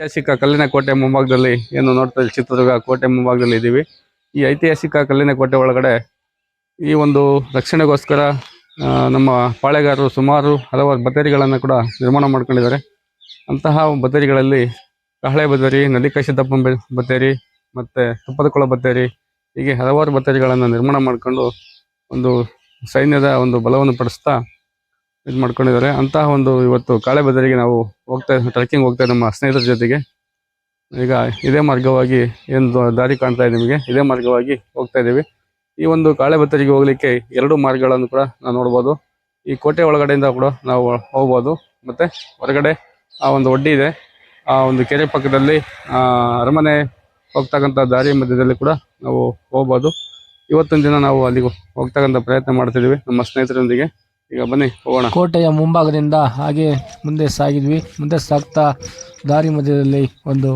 ಐತಿಹಾಸಿಕ ಕಲ್ಲಿನ ಕೋಟೆ ಮುಂಭಾಗದಲ್ಲಿ ಏನು ನೋಡ್ತಾ ಇದ್ದೀವಿ ಚಿತ್ರದುರ್ಗ ಕೋಟೆ ಮುಂಭಾಗದಲ್ಲಿ ಇದ್ದೀವಿ ಈ ಐತಿಹಾಸಿಕ ಕಲ್ಲಿನ ಕೋಟೆ ಒಳಗಡೆ ಈ ಒಂದು ರಕ್ಷಣೆಗೋಸ್ಕರ ನಮ್ಮ ಪಾಳೆಗಾರರು ಸುಮಾರು ಹಲವಾರು ಬತ್ತೇರಿಗಳನ್ನು ಕೂಡ ನಿರ್ಮಾಣ ಮಾಡ್ಕೊಂಡಿದ್ದಾರೆ. ಅಂತಹ ಬತ್ತೇರಿಗಳಲ್ಲಿ ಕಹಳೆ ಬತ್ತೇರಿ ನದಿ ಸಿದ್ದಪ್ಪ ಬೆ- ಬತ್ತೇರಿ ಮತ್ತು ತುಪ್ಪದಕೊಳ ಬತ್ತೇರಿ, ಹೀಗೆ ಹಲವಾರು ಬತ್ತೇರಿಗಳನ್ನು ನಿರ್ಮಾಣ ಮಾಡಿಕೊಂಡು ಒಂದು ಸೈನ್ಯದ ಒಂದು ಬಲವನ್ನು ಪಡಿಸ್ತಾ ಇದು ಮಾಡ್ಕೊಂಡಿದ್ದಾರೆ. ಅಂತಹ ಒಂದು ಇವತ್ತು ಕಾಳೆ ಬದರಿಗೆ ನಾವು ಹೋಗ್ತಾ ಟ್ರೆಕ್ಕಿಂಗ್ ಹೋಗ್ತಾ ನಮ್ಮ ಸ್ನೇಹಿತರ ಜೊತೆಗೆ. ಈಗ ಇದೇ ಮಾರ್ಗವಾಗಿ ಏನು ದಾರಿ ಕಾಣ್ತಾ ಇದೆ ನಿಮಗೆ? ಇದೇ ಮಾರ್ಗವಾಗಿ ಹೋಗ್ತಾ ಇದ್ದೀವಿ. ಈ ಒಂದು ಕಾಳೆ ಬತ್ತರಿಗೆ ಹೋಗ್ಲಿಕ್ಕೆ ಎರಡು ಮಾರ್ಗಗಳನ್ನು ಕೂಡ ನಾವು ನೋಡ್ಬೋದು. ಈ ಕೋಟೆ ಒಳಗಡೆಯಿಂದ ಕೂಡ ನಾವು ಹೋಗ್ಬೋದು. ಮತ್ತೆ ಹೊರಗಡೆ ಆ ಒಂದು ಒಡ್ಡಿ ಇದೆ. ಆ ಒಂದು ಕೆರೆ ಪಕ್ಕದಲ್ಲಿ ಅರಮನೆ ಹೋಗ್ತಕ್ಕಂಥ ದಾರಿ ಮಧ್ಯದಲ್ಲಿ ಕೂಡ ನಾವು ಹೋಗ್ಬೋದು. ಇವತ್ತೊಂದು ದಿನ ನಾವು ಅಲ್ಲಿಗೆ ಹೋಗ್ತಕ್ಕಂಥ ಪ್ರಯತ್ನ ಮಾಡ್ತಿದ್ದೀವಿ ನಮ್ಮ ಸ್ನೇಹಿತರೊಂದಿಗೆ. ಈಗ ಬನ್ನಿ, ಹೋಗೋಣ. ಕೋಟೆಯ ಮುಂಭಾಗದಿಂದ ಹಾಗೆ ಮುಂದೆ ಸಾಗಿದ್ವಿ. ಮುಂದೆ ಸಾಗ್ತಾ ದಾರಿ ಮಧ್ಯದಲ್ಲಿ ಒಂದು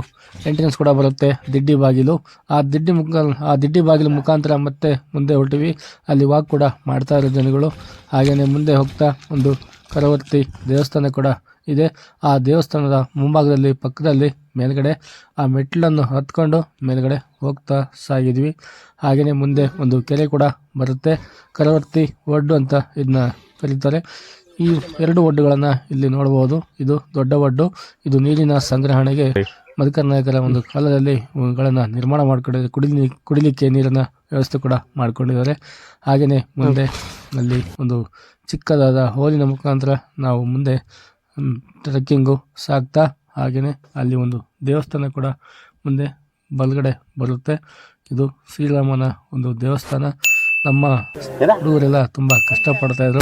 ಎಂಟ್ರೆನ್ಸ್ ಕೂಡ ಬರುತ್ತೆ, ದಿಡ್ಡಿ ಬಾಗಿಲು. ಆ ದಿಡ್ಡಿ ಮುಖ ಆ ದಿಡ್ಡಿ ಬಾಗಿಲು ಮುಖಾಂತರ ಮತ್ತೆ ಮುಂದೆ ಹೊರಟಿವಿ. ಅಲ್ಲಿ ವಾಕ್ ಕೂಡ ಮಾಡ್ತಾ ಇರೋ ಜನಗಳು. ಹಾಗೆಯೇ ಮುಂದೆ ಹೋಗ್ತಾ ಒಂದು ಕರವರ್ತಿ ದೇವಸ್ಥಾನ ಕೂಡ ಇದೆ. ಆ ದೇವಸ್ಥಾನದ ಮುಂಭಾಗದಲ್ಲಿ, ಪಕ್ಕದಲ್ಲಿ ಮೇಲ್ಗಡೆ ಆ ಮೆಟ್ಲನ್ನು ಹತ್ಕೊಂಡು ಮೇಲ್ಗಡೆ ಹೋಗ್ತಾ ಸಾಗಿದ್ವಿ. ಹಾಗೆಯೇ ಮುಂದೆ ಒಂದು ಕೆರೆ ಕೂಡ ಬರುತ್ತೆ. ಕರವರ್ತಿ ಒಡ್ಡು ಅಂತ ಇದನ್ನ ಕರೀತಾರೆ ಈ ಎರಡು ಒಡ್ಡುಗಳನ್ನ ಇಲ್ಲಿ ನೋಡಬಹುದು. ಇದು ದೊಡ್ಡ ಒಡ್ಡು, ಇದು ನೀರಿನ ಸಂಗ್ರಹಣೆಗೆ ಮಧುಕರ್ ನಾಯಕರ ಒಂದು ಕಾಲದಲ್ಲಿ ಗಳನ್ನು ನಿರ್ಮಾಣ ಮಾಡ್ಕೊಂಡಿದ್ದಾರೆ ಕುಡಿಲಿ, ಕುಡಿಲಿಕ್ಕೆ ನೀರಿನ ವ್ಯವಸ್ಥೆ ಕೂಡ ಮಾಡಿಕೊಂಡಿದ್ದಾರೆ. ಹಾಗೆಯೇ ಮುಂದೆ ಅಲ್ಲಿ ಒಂದು ಚಿಕ್ಕದಾದ ಹೋಲಿನ ಮುಖಾಂತರ ನಾವು ಮುಂದೆ ಟ್ರೆಕ್ಕಿಂಗು ಸಾಗ್ತಾ ಹಾಗೆಯೇ ಅಲ್ಲಿ ಒಂದು ದೇವಸ್ಥಾನ ಕೂಡ ಮುಂದೆ ಬಲಗಡೆ ಬರುತ್ತೆ. ಇದು ಶ್ರೀರಾಮನ ಒಂದು ದೇವಸ್ಥಾನ. ನಮ್ಮ ಹುಡುಗರೆಲ್ಲ ತುಂಬಾ ಕಷ್ಟ ಪಡ್ತಾ ಇದ್ರು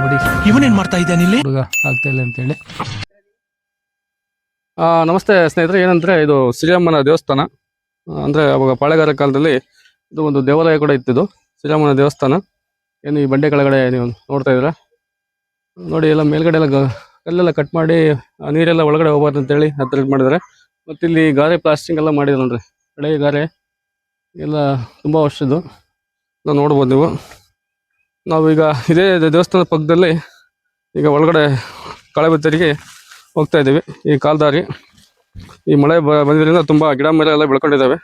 ನೋಡಿ. ಇವನೇನ್ ಮಾಡ್ತಾ ಇದ್ದಾನೆ ಇಲ್ಲಿ? ಹುಡುಗ ಆಗ್ತಾ ಇಲ್ಲ ಅಂತೇಳಿ. ಆ, ನಮಸ್ತೆ ಸ್ನೇಹಿತರೆ ಏನಂದ್ರೆ ಇದು ಶ್ರೀರಾಮನ ದೇವಸ್ಥಾನ. ಅಂದ್ರೆ ಅವಾಗ ಪಾಳೆಗಾರ ಕಾಲದಲ್ಲಿ ಇದು ಒಂದು ದೇವಾಲಯ ಕೂಡ ಇತ್ತಿದ್ದು ಶ್ರೀರಾಮನ ದೇವಸ್ಥಾನ. ಏನು ಈ ಬಂಡೆ ಕೆಳಗಡೆ ನೀವು ನೋಡ್ತಾ ಇದ್ದೀರಾ? ನೋಡಿ ಎಲ್ಲ ಮೇಲ್ಗಡೆ ಎಲ್ಲ ಕಲ್ಲೆಲ್ಲ ಕಟ್ ಮಾಡಿ ನೀರೆಲ್ಲ ಒಳಗಡೆ ಹೋಗ್ಬಾರ್ದು ಅಂತೇಳಿ ಹೇಳಿ ಇದು ಮಾಡಿದ್ದಾರೆ. ಮತ್ತಿಲ್ಲಿ ಗಾರೆ ಪ್ಲಾಸ್ಟಿಂಗ್ ಎಲ್ಲ ಮಾಡಿದ್ರು ನೋಡ್ರಿ ಹಳೆ ಗಾರೆ. ಎಲ್ಲ ತುಂಬಾ ವರ್ಷದ್ದು. ನಾವು ನೋಡ್ಬೋದು ನೀವು. ನಾವೀಗ ಇದೇ ದೇವಸ್ಥಾನದ ಪಕ್ಕದಲ್ಲಿ ಈಗ ಒಳಗಡೆ ಕಳೆಬತ್ತರಿಗೆ ಹೋಗ್ತಾ ಇದ್ದೀವಿ. ಈ ಕಾಲ್ದಾರಿ, ಈ ಮಳೆ ಬ- ಬಂದಿದ್ದರಿಂದ ತುಂಬಾ ಗಿಡ ಮರ ಎಲ್ಲ ಬೆಳ್ಕೊಂಡಿದ್ದಾವೆ.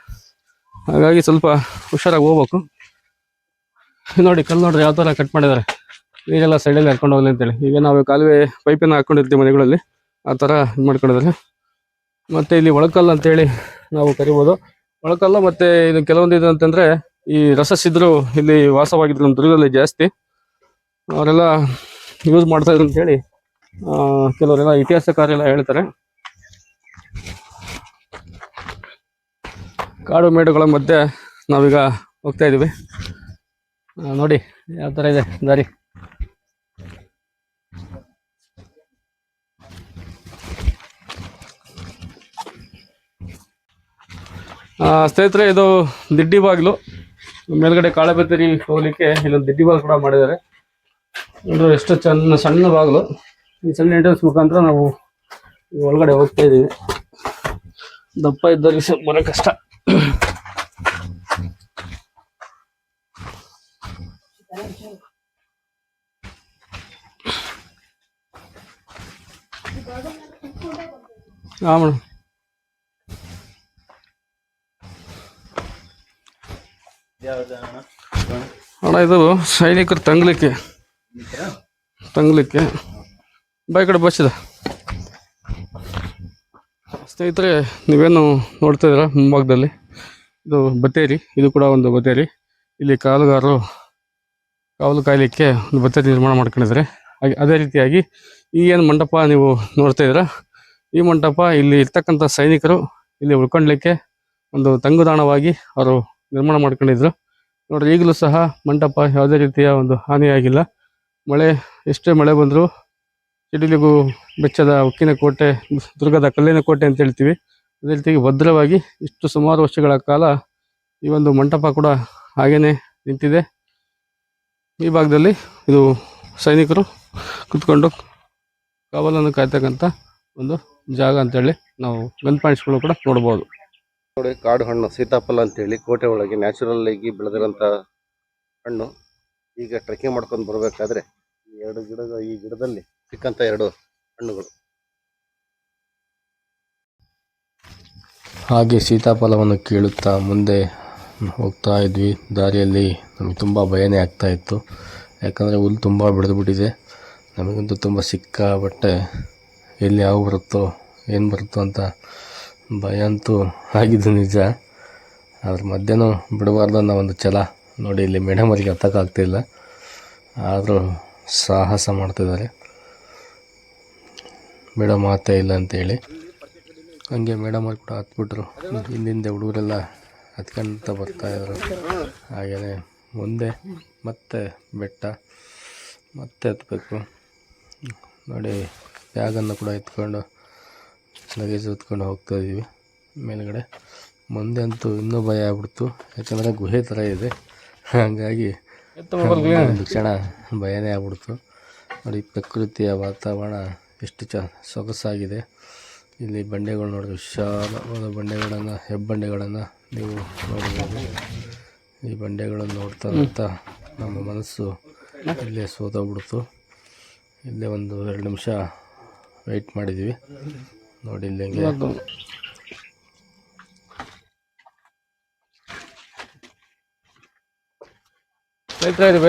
ಹಾಗಾಗಿ ಸ್ವಲ್ಪ ಹುಷಾರಾಗಿ ಹೋಗ್ಬೇಕು. ನೋಡಿ, ಕಲ್ಲು ನೋಡ್ರಿ ಯಾವ ಥರ ಕಟ್ ಮಾಡಿದ್ದಾರೆ. ನೀರೆಲ್ಲ ಸೈಡಲ್ಲಿ ಹರ್ಕೊಂಡು ಹೋಗಲಿ ಅಂತೇಳಿ. ಈಗ ನಾವು ಕಾಲುವೆ ಪೈಪನ್ನು ಹಾಕ್ಕೊಂಡಿರ್ತೀವಿ ಮನೆಗಳಲ್ಲಿ. ಆ ಥರ ಇದು ಮಾಡ್ಕೊಂಡಿದ್ದಾರೆ. ಮತ್ತೆ ಇಲ್ಲಿ ಒಳಕಲ್ಲು ಅಂತೇಳಿ ನಾವು ಕರಿಬೋದು. ಒಳಕಲ್ಲು ಮತ್ತೆ ಇದು ಕೆಲವೊಂದು ಇದು ಅಂತಂದ್ರೆ ಈ ರಸಸಿದ್ರು ಇಲ್ಲಿ ವಾಸವಾಗಿದ್ರು ನಮ್ಮ ದುರ್ಗದಲ್ಲಿ ಜಾಸ್ತಿ. ಅವರೆಲ್ಲ ಯೂಸ್ ಮಾಡ್ತಾ ಇದ್ರು ಅಂತೇಳಿ ಆ, ಕೆಲವರೆಲ್ಲ ಇತಿಹಾಸಕಾರೆಲ್ಲ ಹೇಳ್ತಾರೆ. ಕಾಡು ಮೇಡುಗಳ ಮಧ್ಯೆ ನಾವೀಗ ಹೋಗ್ತಾ ಇದೀವಿ. ನೋಡಿ ಯಾವ ತರ ಇದೆ ದಾರಿ. ಸ್ನೇಹಿತರೆ, ಇದು ದಿಡ್ಡಿ ಬಾಗಿಲು. ಮೇಲ್ಗಡೆ ಕಾಳೆಬತ್ತರಿ ಹೋಗ್ಲಿಕ್ಕೆ ಇಲ್ಲೊಂದು ದಿಡ್ಡಿ ಬಾಗಿಲು ಕೂಡ ಮಾಡಿದ್ದಾರೆ. ಇದು ಎಷ್ಟು ಚೆನ್ನ ಸಣ್ಣ ಬಾಗಿಲು. ಈ ಸಣ್ಣ ಎಂಟ್ರೆನ್ಸ್ ಮುಖಾಂತರ ನಾವು ಒಳಗಡೆ ಹೋಗ್ತಾ ಇದ್ದೀವಿ. ದಪ್ಪ ಇದ್ದವ್ರಿಗೆ ಸ್ವಲ್ಪ ಬರೋ ಕಷ್ಟ. ಹಾಂ ಮೇಡಮ್. ಅಣ್ಣ, ಇದು ಸೈನಿಕರು ತಂಗ್ಲಿಕ್ಕೆ. ತಂಗ್ಲಿಕ್ಕೆ. ಬೈ ಕಡೆ ಬಸ್ ಸ್ನೇಹಿತರೆ, ನೀವೇನು ನೋಡ್ತಾ ಇದ್ದೀರಾ ಮುಂಭಾಗದಲ್ಲಿ? ಇದು ಬತ್ತೇರಿ, ಇದು ಕೂಡ ಒಂದು ಬತ್ತೇರಿ. ಇಲ್ಲಿ ಕಾಲುಗಾರರು ಕಾವಲು ಕಾಯಲಿಕ್ಕೆ ಒಂದು ಬತ್ತೇರಿ ನಿರ್ಮಾಣ ಮಾಡ್ಕೊಂಡಿದ್ದಾರೆ. ಹಾಗೆ, ಅದೇ ರೀತಿಯಾಗಿ ಈ ಏನು ಮಂಟಪ ನೀವು ನೋಡ್ತಾ ಇದ್ದೀರಾ? ಈ ಮಂಟಪ ಇಲ್ಲಿ ಇರ್ತಕ್ಕಂಥ ಸೈನಿಕರು ಇಲ್ಲಿ ಉಳ್ಕೊಳ್ಲಿಕ್ಕೆ ಒಂದು ತಂಗುದಾಣವಾಗಿ ಅವರು ನಿರ್ಮಾಣ ಮಾಡ್ಕೊಂಡಿದ್ರು. ನೋಡ್ರಿ, ಈಗಲೂ ಸಹ ಮಂಟಪ ಯಾವುದೇ ರೀತಿಯ ಒಂದು ಹಾನಿಯಾಗಿಲ್ಲ. ಮಳೆ, ಎಷ್ಟೇ ಮಳೆ ಬಂದರೂ ಸಿಡಿಲಿಗೂ ಬೆಚ್ಚದ ಉಕ್ಕಿನ ಕೋಟೆ, ದುರ್ಗದ ಕಲ್ಲಿನ ಕೋಟೆ ಅಂತ ಹೇಳ್ತೀವಿ. ಅದೇ ರೀತಿಯಾಗಿ ಭದ್ರವಾಗಿ ಇಷ್ಟು ಸುಮಾರು ವರ್ಷಗಳ ಕಾಲ ಈ ಒಂದು ಮಂಟಪ ಕೂಡ ಹಾಗೇನೆ ನಿಂತಿದೆ. ಈ ಭಾಗದಲ್ಲಿ ಇದು ಸೈನಿಕರು ಕುತ್ಕೊಂಡು ಕಾವಲನ್ನು ಕಾಯ್ತಕ್ಕಂಥ ಒಂದು ಜಾಗ ಅಂತೇಳಿ ನಾವು ಗನ್ ಪಾಯಿಂಟ್ಸ್ಗಳು ಕೂಡ ನೋಡ್ಬೋದು. ನೋಡಿ, ಕಾಡು ಹಣ್ಣು, ಸೀತಾಫಲ ಅಂತೇಳಿ ಕೋಟೆ ಒಳಗೆ ನ್ಯಾಚುರಲ್ ಆಗಿ ಬೆಳೆದಿರೋಂಥ ಹಣ್ಣು. ಈಗ ಟ್ರೆಕಿಂಗ್ ಮಾಡ್ಕೊಂಡು ಬರಬೇಕಾದ್ರೆ ಈ ಎರಡು ಗಿಡ ಈ ಗಿಡದಲ್ಲಿ ಸಿಕ್ಕಂಥ ಎರಡು ಹಣ್ಣುಗಳು. ಹಾಗೆ ಸೀತಾಫಲವನ್ನು ಕೇಳುತ್ತಾ ಮುಂದೆ ಹೋಗ್ತಾ ಇದ್ವಿ. ದಾರಿಯಲ್ಲಿ ನಮಗೆ ತುಂಬ ಭಯನೇ ಆಗ್ತಾ ಇತ್ತು. ಯಾಕಂದರೆ ಹುಲ್ಲು ತುಂಬ ಬೆಳೆದುಬಿಟ್ಟಿದೆ. ನಮಗಂತೂ ತುಂಬ ಸಿಕ್ಕಾಬಟ್ಟೆ ಎಲ್ಲಿ ಯಾವ ಬರುತ್ತೋ, ಏನು ಬರುತ್ತೋ ಅಂತ ಭಯ ಅಂತೂ ಆಗಿದ್ದು ನಿಜ. ಅದ್ರ ಮಧ್ಯನೂ ಬಿಡಬಾರ್ದು ಅನ್ನೋ ಒಂದು ಛಲ ನೋಡಿ ಇಲ್ಲಿ ಮೇಡಮ್ ಅವರಿಗೆ ಹತ್ತಕ್ಕಾಗ್ತಿಲ್ಲ ಆದರೂ ಸಾಹಸ ಮಾಡ್ತಿದ್ದಾರೆ. ಮೇಡಮ್ ಮಾತೇ ಇಲ್ಲ ಅಂತೇಳಿ ಹಂಗೆ ಮೇಡಮ್ ಅವ್ರು ಕೂಡ ಹತ್ಬಿಟ್ರು. ಹಿಂದಿಂದೆ ಹುಡುಗರೆಲ್ಲ ಹತ್ಕೊಂತ ಬರ್ತಾಯಿದ್ರು ಹಾಗೆಯೇ ಮುಂದೆ ಮತ್ತೆ ಬೆಟ್ಟ, ಮತ್ತೆ ಹತ್ಬೇಕು. ನೋಡಿ ಬ್ಯಾಗನ್ನು ಕೂಡ ಎತ್ಕೊಂಡು ಲಗೇಜ್ ಹೊತ್ಕೊಂಡು ಹೋಗ್ತಾ ಇದ್ದೀವಿ ಮೇಲುಗಡೆ. ಮುಂದೆ ಅಂತೂ ಇನ್ನೂ ಭಯ ಆಗ್ಬಿಡ್ತು. ಯಾಕಂದರೆ ಗುಹೆ ಥರ ಇದೆ. ಹಾಗಾಗಿ ಒಂದು ಕ್ಷಣ ಭಯನೇ ಆಗ್ಬಿಡ್ತು. ನೋಡಿ ಪ್ರಕೃತಿಯ ವಾತಾವರಣ ಎಷ್ಟು ಚ ಸೊಗಸಾಗಿದೆ. ಇಲ್ಲಿ ಬಂಡೆಗಳು ನೋಡಿದ್ರೆ ವಿಶಾಲವಾದ ಬಂಡೆಗಳನ್ನು ಹೆಬ್ಬಂಡೆಗಳನ್ನು ನೀವು ನೋಡ್ಬೋದು. ಈ ಬಂಡೆಗಳನ್ನು ನೋಡ್ತಾ ನೋಡ್ತಾ ನಮ್ಮ ಮನಸ್ಸು ಇಲ್ಲೇ ಸೋತೋಗ್ಬಿಡ್ತು. ಇಲ್ಲೇ ಒಂದು ಎರಡು ನಿಮಿಷ ವೆಯ್ಟ್ ಮಾಡಿದ್ವಿ. ನೋಡಿ ಇಲ್ಲಿ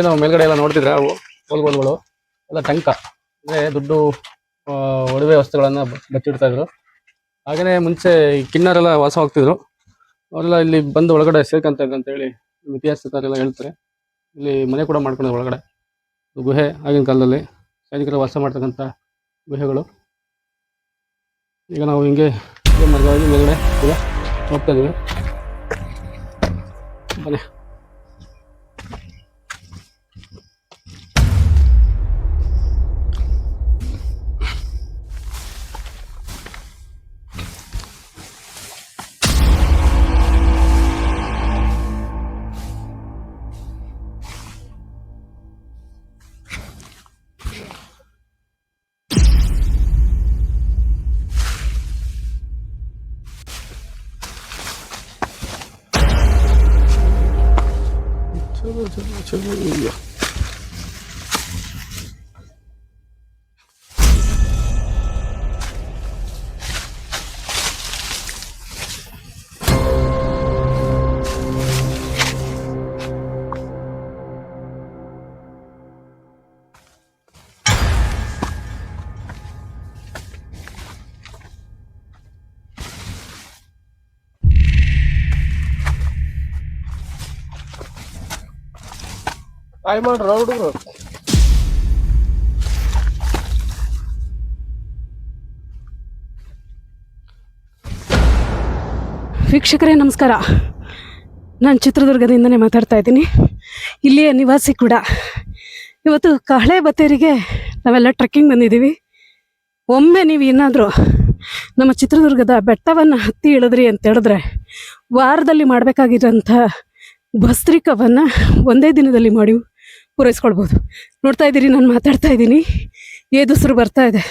ಏನು ಮೇಲ್ಗಡೆ ಎಲ್ಲ ನೋಡ್ತಿದ್ರೆ ಅವು ಹೋಲ್ಗೋಲ್ಗಳು, ಎಲ್ಲ ಟಂಕ. ಅಂದರೆ ದುಡ್ಡು ಒಡವೆ ವಸ್ತುಗಳನ್ನು ಬಚ್ಚಿಡ್ತಾ ಇದ್ರು. ಹಾಗೇನೆ ಮುಂಚೆ ಕಿನ್ನರೆಲ್ಲ ವಾಸ ಹೋಗ್ತಿದ್ರು ಅವರೆಲ್ಲ ಇಲ್ಲಿ ಬಂದು ಒಳಗಡೆ ಸೇರ್ಕೊಂತ ಇದ್ರು ಅಂತೇಳಿ ನಮ್ಮ ಇತಿಹಾಸಕಾರೆಲ್ಲ ಹೇಳ್ತಾರೆ. ಇಲ್ಲಿ ಮನೆ ಕೂಡ ಮಾಡ್ಕೊಂಡಿದ್ರು ಒಳಗಡೆ. ಗುಹೆ ಆಗಿನ ಕಾಲದಲ್ಲಿ ಸೈನಿಕರು ವಾಸ ಮಾಡ್ತಕ್ಕಂಥ ಗುಹೆಗಳು. ಈಗ ನಾವು ಹಿಂಗೆ ಇದೇ ಮಾರ್ಗವಾಗಿ ಮೇಲ್ಗಡೆ ಈಗ ಹೋಗ್ತಾ ಇದೀವಿ ಬನ್ನಿ. 就是不 he. ಮಾಡ್ರ ಹುಡುಗರು ವೀಕ್ಷಕರೇ, ನಮಸ್ಕಾರ. ನಾನು ಚಿತ್ರದುರ್ಗದಿಂದನೇ ಮಾತಾಡ್ತಾ ಇದ್ದೀನಿ. ಇಲ್ಲಿಯ ನಿವಾಸಿ ಕೂಡ. ಇವತ್ತು ಕಹಳೆ ಬತ್ತೇರಿಗೆ ನಾವೆಲ್ಲ ಟ್ರೆಕ್ಕಿಂಗ್ ಬಂದಿದ್ದೀವಿ. ಒಮ್ಮೆ ನೀವು ಏನಾದರೂ ನಮ್ಮ ಚಿತ್ರದುರ್ಗದ ಬೆಟ್ಟವನ್ನು ಹತ್ತಿ ಇಳಿದ್ರಿ ಅಂತ ಹೇಳಿದ್ರೆ, ವಾರದಲ್ಲಿ ಮಾಡಬೇಕಾಗಿರೋಂಥ ಭಸ್ತ್ರಿಕವನ್ನು ಒಂದೇ ದಿನದಲ್ಲಿ ಮಾಡಿ ಪೂರೈಸ್ಕೊಳ್ಬೋದು. ನೋಡ್ತಾ ಇದ್ದೀರಿ, ನಾನು ಮಾತಾಡ್ತಾ ಇದ್ದೀನಿ. ಏದುಸರು ಬರ್ತಾ ಇದೆ.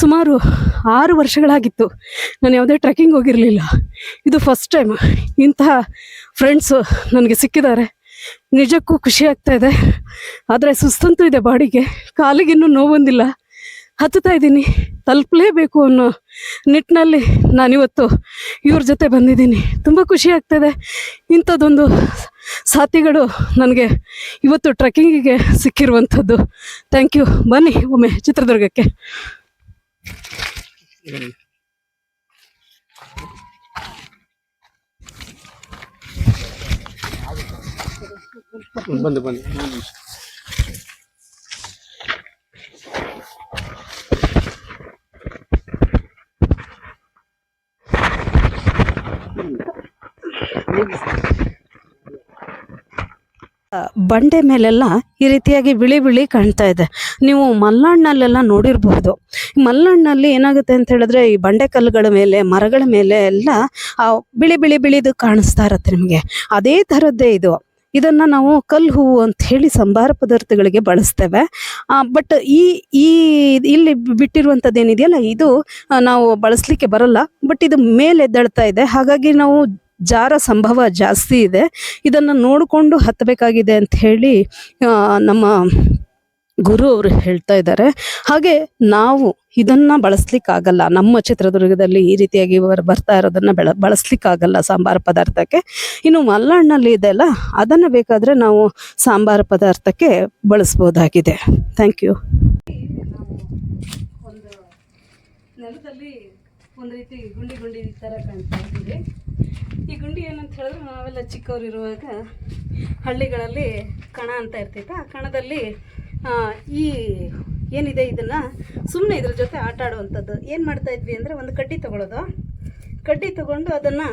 ಸುಮಾರು ಆರು ವರ್ಷಗಳಾಗಿತ್ತು. ನಾನು ಯಾವುದೇ ಟ್ರೆಕ್ಕಿಂಗ್ ಹೋಗಿರಲಿಲ್ಲ. ಇದು ಫಸ್ಟ್ ಟೈಮ್ ಇಂತಹ ಫ್ರೆಂಡ್ಸು ನನಗೆ ಸಿಕ್ಕಿದ್ದಾರೆ. ನಿಜಕ್ಕೂ ಖುಷಿ ಆಗ್ತಾ ಇದೆ. ಆದರೆ ಸುಸ್ತಂತೂ ಇದೆ ಬಾಡಿಗೆ. ಕಾಲಿಗಿನ್ನೂ ನೋವು ಬಂದಿಲ್ಲ ಹತ್ತುತ್ತಾ ಇದ್ದೀನಿ. ತಲುಪಲೇಬೇಕು ಅನ್ನೋ ನಿಟ್ಟಿನಲ್ಲಿ ನಾನಿವತ್ತು ಇವ್ರ ಜೊತೆ ಬಂದಿದ್ದೀನಿ. ತುಂಬ ಖುಷಿ ಆಗ್ತದೆ. ಇಂಥದ್ದೊಂದು ಸಾಥಿಗಳು ನನಗೆ ಇವತ್ತು ಟ್ರೆಕ್ಕಿಂಗಿಗೆ ಸಿಕ್ಕಿರುವಂಥದ್ದು. Thank you. ಬನ್ನಿ ಒಮ್ಮೆ ಚಿತ್ರದುರ್ಗಕ್ಕೆ. ಬಂದು ಬಂದು ಬಂಡೆ ಮೇಲೆಲ್ಲ ಈ ರೀತಿಯಾಗಿ ಬಿಳಿ ಬಿಳಿ ಕಾಣ್ತಾ ಇದೆ. ನೀವು ಮಲ್ನಾಡ್ನಲ್ಲೆಲ್ಲ ನೋಡಿರಬಹುದು. ಮಲ್ನಾಡ್ನಲ್ಲಿ ಏನಾಗುತ್ತೆ ಅಂತ ಹೇಳಿದ್ರೆ ಈ ಬಂಡೆ ಕಲ್ಲುಗಳ ಮೇಲೆ, ಮರಗಳ ಮೇಲೆ ಎಲ್ಲ ಬಿಳಿ ಬಿಳಿ ಬಿಳಿದು ಕಾಣಿಸ್ತಾ ಇರತ್ತೆ ನಿಮಗೆ. ಅದೇ ಥರದ್ದೇ ಇದು. ಇದನ್ನು ನಾವು ಕಲ್ಲು ಹೂವು ಅಂತ ಹೇಳಿ ಸಂಬಾರ ಪದಾರ್ಥಗಳಿಗೆ ಬಳಸ್ತೇವೆ. ಬಟ್ ಈ ಈ ಇಲ್ಲಿ ಬಿಟ್ಟಿರುವಂಥದ್ದು ಏನಿದೆಯಲ್ಲ, ಇದು ನಾವು ಬಳಸಲಿಕ್ಕೆ ಬರಲ್ಲ. ಬಟ್ ಇದು ಮೇಲೆ ಎದ್ದೇಳ್ತಾ ಇದೆ. ಹಾಗಾಗಿ ನಾವು ಜಾರ ಸಂಭವ ಜಾಸ್ತಿ ಇದೆ. ಇದನ್ನು ನೋಡಿಕೊಂಡು ಹತ್ತಬೇಕಾಗಿದೆ ಅಂತ ಹೇಳಿ ನಮ್ಮ ಗುರು ಅವರು ಹೇಳ್ತಾ ಇದ್ದಾರೆ. ಹಾಗೆ ನಾವು ಇದನ್ನ ಬಳಸ್ಲಿಕ್ಕಾಗಲ್ಲ. ನಮ್ಮ ಚಿತ್ರದುರ್ಗದಲ್ಲಿ ಈ ರೀತಿಯಾಗಿ ಇವರು ಬರ್ತಾ ಇರೋದನ್ನ ಬೆಳ, ಬಳಸ್ಲಿಕ್ಕಾಗಲ್ಲ ಸಾಂಬಾರ ಪದಾರ್ಥಕ್ಕೆ. ಇನ್ನು ಮಲ್ನಾಡಿನಲ್ಲಿ ಇದೆಲ್ಲ ಅದನ್ನ ಬೇಕಾದ್ರೆ ನಾವು ಸಾಂಬಾರ ಪದಾರ್ಥಕ್ಕೆ ಬಳಸ್ಬೋದಾಗಿದೆ. ಥ್ಯಾಂಕ್ ಯು ನೆಲದಲ್ಲಿ ಒಂದು ರೀತಿ ಗುಂಡಿ ಗುಂಡಿ ಥರ ಕಾಣ್ತಾ ಇದ್ದೀವಿ ಈ ಗುಂಡಿ ಏನಂತ ಹೇಳಿದ್ರೆ ನಾವೆಲ್ಲ ಚಿಕ್ಕವರಿರುವಾಗ ಹಳ್ಳಿಗಳಲ್ಲಿ ಕಣ ಅಂತ ಇರ್ತಿತ್ತು. ಆ ಕಣದಲ್ಲಿ ಈ ಏನಿದೆ ಇದನ್ನು ಸುಮ್ಮನೆ ಇದ್ರ ಜೊತೆ ಆಟ ಆಡುವಂಥದ್ದು. ಏನು ಮಾಡ್ತಾ ಇದ್ವಿ ಅಂದರೆ ಒಂದು ಕಡ್ಡಿ ತಗೊಳ್ಳೋದು ಕಡ್ಡಿ ತಗೊಂಡು ಅದನ್ನು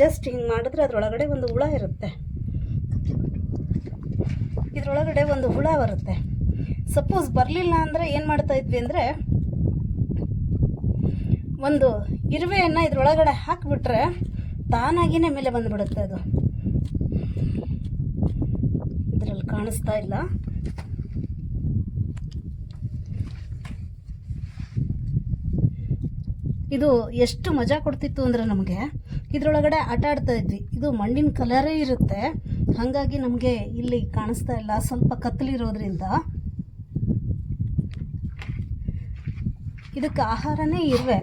ಜಸ್ಟ್ ಹಿಂಗೆ ಮಾಡಿದ್ರೆ ಅದರೊಳಗಡೆ ಒಂದು ಹುಳ ಇರುತ್ತೆ. ಇದರೊಳಗಡೆ ಒಂದು ಹುಳ ಬರುತ್ತೆ. ಸಪೋಸ್ ಬರಲಿಲ್ಲ ಅಂದರೆ ಏನು ಮಾಡ್ತಾ ಇದ್ವಿ ಅಂದರೆ ಒಂದು ಇರುವೆಯನ್ನು ಇದ್ರೊಳಗಡೆ ಹಾಕಿಬಿಟ್ರೆ ತಾನಾಗಿಯೇ ಮೇಲೆ ಬಂದುಬಿಡುತ್ತೆ ಅದು. ಇದರಲ್ಲಿ ಕಾಣಿಸ್ತಾ ಇಲ್ಲ. ಇದು ಎಷ್ಟು ಮಜಾ ಕೊಡ್ತಿತ್ತು ಅಂದರೆ ನಮಗೆ ಇದರೊಳಗಡೆ ಆಟ ಆಡ್ತಾ ಇದ್ವಿ. ಇದು ಮಣ್ಣಿನ ಕಲರೇ ಇರುತ್ತೆ. ಹಾಗಾಗಿ ನಮಗೆ ಇಲ್ಲಿ ಕಾಣಿಸ್ತಾ ಇಲ್ಲ. ಸ್ವಲ್ಪ ಕತ್ತಲಿರೋದ್ರಿಂದ. ಇದಕ್ಕೆ ಆಹಾರನೇ ಇರುವೆ.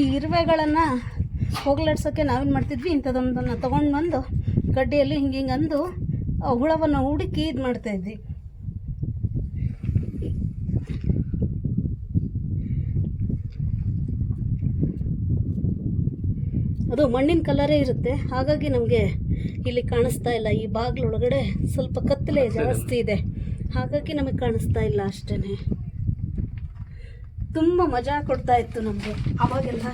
ಈ ಇರುವೆಗಳನ್ನು ಹೋಗ್ಲಾಡ್ಸೋಕ್ಕೆ ನಾವೇನು ಮಾಡ್ತಿದ್ವಿ? ಇಂಥದ್ದೊಂದನ್ನು ತೊಗೊಂಡು ಬಂದು ಕಡ್ಡಿಯಲ್ಲಿ ಹಿಂಗೆ ಹಿಂಗೆ ಅಂದು ಹುಳವನ್ನು ಹುಡುಕಿ ಇದು ಮಾಡ್ತಾಯಿದ್ವಿ ಅದು ಮಣ್ಣಿನ ಕಲರೇ ಇರುತ್ತೆ. ಹಾಗಾಗಿ ನಮಗೆ ಇಲ್ಲಿ ಕಾಣಿಸ್ತಾ ಇಲ್ಲ. ಈ ಬಾಗಿಲೊಳಗಡೆ ಸ್ವಲ್ಪ ಕತ್ತಲೆ ಜಾಸ್ತಿ ಇದೆ. ಹಾಗಾಗಿ ನಮಗೆ ಕಾಣಿಸ್ತಾ ಇಲ್ಲ ಅಷ್ಟೇ ತುಂಬ ಮಜಾ ಕೊಡ್ತಾ ಇತ್ತು ನಮಗೆ. ಅವಾಗೆಲ್ಲ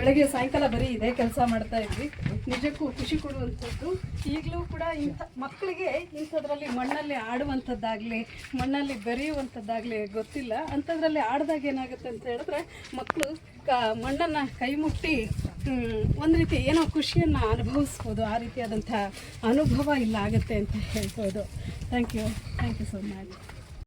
ಬೆಳಗ್ಗೆ ಸಾಯಂಕಾಲ ಬರೀ ಇದೇ ಕೆಲಸ ಮಾಡ್ತಾ ಇದ್ವಿ. ನಿಜಕ್ಕೂ ಖುಷಿ ಕೊಡುವಂಥದ್ದು. ಈಗಲೂ ಕೂಡ ಇಂಥ ಮಕ್ಕಳಿಗೆ ಇಂಥದ್ರಲ್ಲಿ ಮಣ್ಣಲ್ಲಿ ಆಡುವಂಥದ್ದಾಗಲಿ, ಮಣ್ಣಲ್ಲಿ ಬೆರೆಯುವಂಥದ್ದಾಗಲಿ ಗೊತ್ತಿಲ್ಲ. ಅಂಥದ್ರಲ್ಲಿ ಆಡಿದಾಗ ಏನಾಗುತ್ತೆ ಅಂತ ಹೇಳಿದ್ರೆ ಮಕ್ಕಳು ಕ ಮಣ್ಣನ್ನು ಕೈ ಮುಟ್ಟಿ ಒಂದು ರೀತಿ ಏನೋ ಖುಷಿಯನ್ನು ಅನುಭವಿಸ್ಬೋದು. ಆ ರೀತಿಯಾದಂಥ ಅನುಭವ ಇಲ್ಲ ಆಗುತ್ತೆ ಅಂತ ಹೇಳ್ಬೋದು. Thank you thank you so much